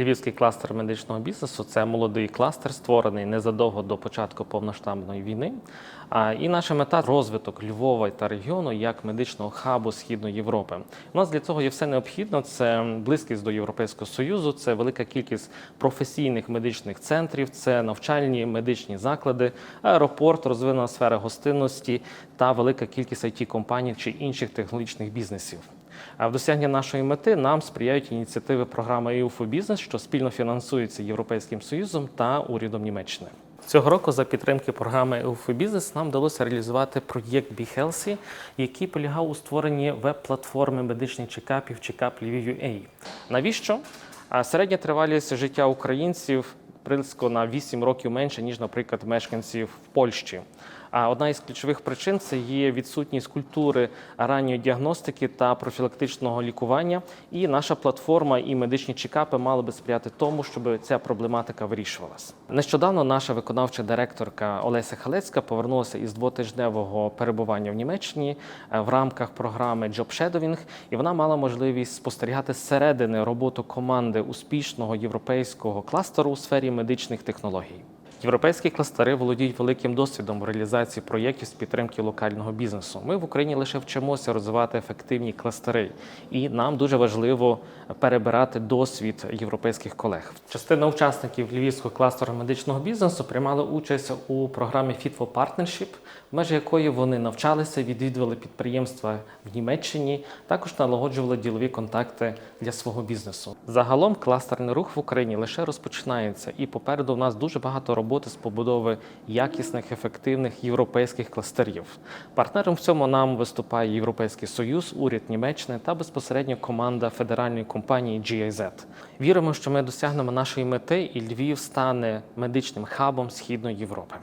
Львівський кластер медичного бізнесу це молодий кластер, створений незадовго до початку повноштабної війни. І наша мета розвиток Львова та регіону як медичного хабу Східної Європи. У нас для цього є все необхідно. Це близькість до Європейського союзу, це велика кількість професійних медичних центрів, це навчальні медичні заклади, аеропорт, розвинена сфера гостинності та велика кількість it компаній чи інших технологічних бізнесів. А в досягненні нашої мети нам сприяють ініціативи програми EU Business, що спільно фінансується Європейським Союзом та урядом Німеччини. Цього року за підтримки програми for Business нам вдалося реалізувати проєкт Be Healthy, який полягав у створенні веб-платформи медичних чекапів Checkup Lviv.ua. Навіщо? Середня тривалість життя українців близько на 8 років менше, ніж, наприклад, мешканців в Польщі. А одна із ключових причин це є відсутність культури ранньої діагностики та профілактичного лікування. І наша платформа і медичні чекапи мали би сприяти тому, щоб ця проблематика вирішувалась. Нещодавно наша виконавча директорка Олеся Халецька повернулася із двотижневого перебування в Німеччині е, в рамках програми Shadowing, і вона мала можливість спостерігати зсередини роботу команди успішного європейського кластеру у сфері медичних технологій. Європейські кластери володіють великим досвідом в реалізації проєктів з підтримки локального бізнесу. Ми в Україні лише вчимося розвивати ефективні кластери, і нам дуже важливо перебирати досвід європейських колег. Частина учасників львівського кластеру медичного бізнесу приймали участь у програмі Fit for Partnership, в межі якої вони навчалися, відвідували підприємства в Німеччині, також налагоджували ділові контакти для свого бізнесу. Загалом кластерний рух в Україні лише розпочинається, і попереду в нас дуже багато роботи з побудови якісних, ефективних європейських кластерів. Партнером в цьому нам виступає Європейський Союз, уряд Німеччини та безпосередньо команда федеральної компанії GIZ. Віримо, що ми досягнемо нашої мети, і Львів стане медичним хабом Східної Європи.